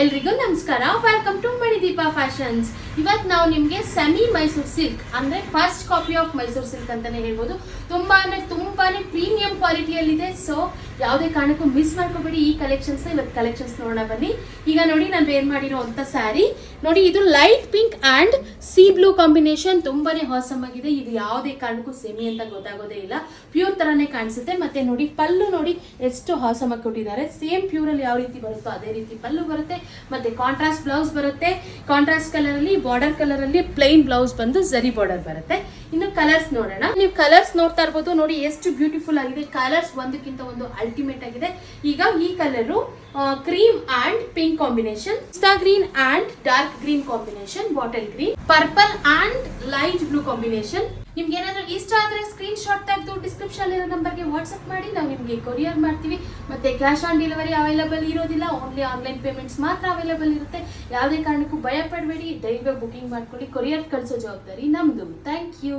ಎಲ್ರಿಗೂ ನಮಸ್ಕಾರ. Welcome to Manideepa fashions ಇವತ್ತು ನಾವು ನಿಮಗೆ ಸೆಮಿ ಮೈಸೂರು ಸಿಲ್ಕ್ ಅಂದ್ರೆ first copy of Mysore silk ಅಂತಾನೆ ಹೇಳ್ಬೋದು. ತುಂಬಾ ಅಂದ್ರೆ ತುಂಬಾನೇ ಪ್ರೀಮಿಯಂ ಕ್ವಾಲಿಟಿಯಲ್ಲಿದೆ ಸೊ ಯಾವುದೇ ಕಾರಣಕ್ಕೂ ಮಿಸ್ ಮಾಡ್ಕೋಬೇಡಿ. ಈ ಕಲೆಕ್ಷನ್ಸ್ ಇವತ್ತು ಕಲೆಕ್ಷನ್ಸ್ ನೋಡೋಣ ಬನ್ನಿ. ಈಗ ನೋಡಿ ನಾನು ವೇರ್ ಮಾಡಿರೋ ಅಂತ ಸ್ಯಾರಿ ನೋಡಿ, ಇದು light pink and sea blue combination ತುಂಬಾನೇ ಆಗಿದೆ. ಇದು ಯಾವುದೇ ಕಾರಣಕ್ಕೂ ಸೆಮಿ ಅಂತ ಗೊತ್ತಾಗೋದೇ ಇಲ್ಲ. ಪ್ಯೂರ್ ತರಾನೇ ಕಾಣಿಸುತ್ತೆ. ಮತ್ತೆ ನೋಡಿ, ಪಲ್ಲು ನೋಡಿ, ಎಷ್ಟು ಹಾಸಮ್ ಆಗಿ ಕೊಟ್ಟಿದ್ದಾರೆ. ಸೇಮ್ ಪ್ಯೂರ್ ಅಲ್ಲಿ ಯಾವ ರೀತಿ ಬರುತ್ತೋ ಅದೇ ರೀತಿ ಪಲ್ಲು ಬರುತ್ತೆ. ಮತ್ತೆ ಕಾಂಟ್ರಾಸ್ಟ್ ಬ್ಲೌಸ್ ಬರುತ್ತೆ. ಕಾಂಟ್ರಾಸ್ಟ್ ಕಲರ್ ಅಲ್ಲಿ ಬಾರ್ಡರ್ ಕಲರ್ ಅಲ್ಲಿ ಪ್ಲೈನ್ ಬ್ಲೌಸ್ ಬಂದು ಜರಿ ಬಾರ್ಡರ್ ಬರುತ್ತೆ. ಇನ್ನು ಕಲರ್ಸ್ ನೋಡೋಣ. ನೀವು ಕಲರ್ಸ್ ನೋಡ್ತಾ ಇರ್ಬೋದು. ನೋಡಿ, ಎಷ್ಟು ಬ್ಯೂಟಿಫುಲ್ ಆಗಿದೆ. ಕಲರ್ಸ್ ಒಂದಕ್ಕಿಂತ ಒಂದು ಅಲ್ಟಿಮೇಟ್ ಆಗಿದೆ. ಈಗ ಈ colour cream and pink combination green and dark green combination bottle green purple and light blue combination ನಿಮ್ಗೆ ಏನಾದ್ರೂ ಇಷ್ಟ ಆದ್ರೆ ಸ್ಕ್ರೀನ್ ಶಾಟ್ ತೆಗೆದು ಡಿಸ್ಕ್ರಿಪ್ಷನ್ ಇರೋ ನಂಬರ್ಗೆ ವಾಟ್ಸ್ಆಪ್ ಮಾಡಿ. ನಾವು ನಿಮಗೆ ಕೊರಿಯರ್ ಮಾಡ್ತೀವಿ. ಮತ್ತೆ ಕ್ಯಾಶ್ ಆನ್ ಡೆಲಿವರಿ ಅವೈಲಬಲ್ ಇರೋದಿಲ್ಲ. ಓನ್ಲಿ ಆನ್ಲೈನ್ ಪೇಮೆಂಟ್ಸ್ ಮಾತ್ರ ಅವೈಲಬಲ್ ಇರುತ್ತೆ. ಯಾವುದೇ ಕಾರಣಕ್ಕೂ ಭಯ ಪಡಬೇಡಿ ಬುಕಿಂಗ್ ಮಾಡ್ಕೊಳ್ಳಿ. ಕೊರಿಯರ್ ಕಳಿಸೋ ಜವಾಬ್ದಾರಿ ನಮ್ದು. Thank you